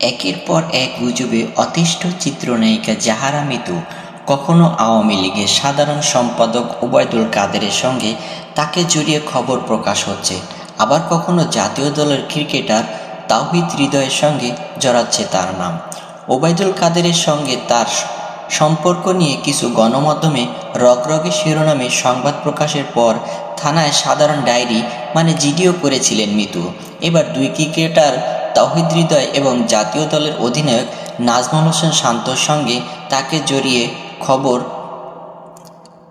একের পর এক গুজবে অতিষ্ঠ চিত্রনায়িকা জাহারা মিতু কখনো আওয়ামী লীগের সাধারণ সম্পাদক ওবায়দুল কাদেরের সঙ্গে তাকে জড়িয়ে খবর প্রকাশ হচ্ছে। আবার কখনো জাতীয় দলের ক্রিকেটার তাওহিদ হৃদয়ের সঙ্গে জড়াচ্ছে তার নাম। ওবায়দুল কাদেরের সঙ্গে তার সম্পর্ক নিয়ে কিছু গণমাধ্যমে রগরগে শিরোনামে সংবাদ প্রকাশের পর থানায় সাধারণ ডায়েরি মানে জিডিও করেছিলেন মিতু। এবার দুই ক্রিকেটার তাওহিদ হৃদয় এবং জাতীয় দলের অধিনায়ক নাজমুল হোসেন শান্তর সঙ্গে তাকে জড়িয়ে খবর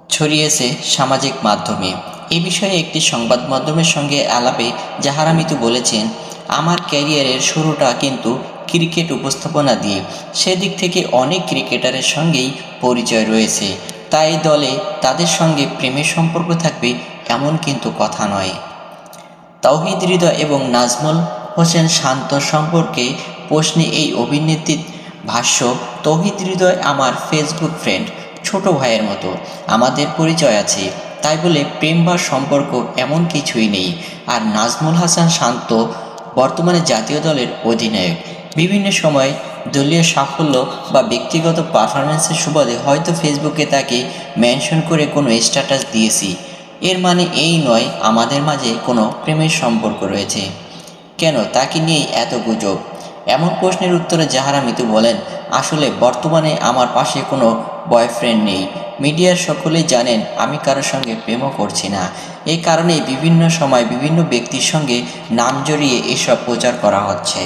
ছড়িয়েছে সামাজিক মাধ্যমে। এ বিষয়ে একটি সংবাদ মাধ্যমের সঙ্গে আলাপে জাহারা মিতু বলেছেন, আমার ক্যারিয়ারের শুরুটা কিন্তু ক্রিকেট উপস্থাপনা দিয়ে। সেদিক থেকে অনেক ক্রিকেটারের সঙ্গেই পরিচয় রয়েছে। তাই দলে তাদের সঙ্গে প্রেমের সম্পর্ক থাকবে এমন কিন্তু কথা নয়। তাওহিদ হৃদয় এবং নাজমুল হোসেন শান্ত সম্পর্কে প্রশ্নে এই অভিনেত্রীর ভাষ্য, তৌহিদ হৃদয় আমার ফেসবুক ফ্রেন্ড ছোট ভাইয়ের মতো। আমাদের পরিচয় আছে। তাই বলে প্রেম বা সম্পর্ক এমন কিছুই নেই। আর নাজমুল হাসান শান্ত, বর্তমানে জাতীয় দলের অধিনায়ক। বিভিন্ন সময় দলীয় সাফল্য বা ব্যক্তিগত পারফরমেন্সের সুবাদে হয়তো ফেসবুকে তাকে মেনশন করে কোনো স্ট্যাটাস দিয়েছি। এর মানে এই নয়, আমাদের মাঝে কোনো প্রেমের সম্পর্ক রয়েছে। কেন তাকে নিয়ে এত গুজব? এমন প্রশ্নের উত্তরে জাহারা মিতু বলেন, আসলে বর্তমানে আমার পাশে কোনো বয়ফ্রেন্ড নেই। মিডিয়ার সকলেই জানেন আমি কারোর সঙ্গে প্রেমও করছি না। এই কারণে বিভিন্ন সময় বিভিন্ন ব্যক্তির সঙ্গে নাম জড়িয়ে এসব প্রচার করা হচ্ছে।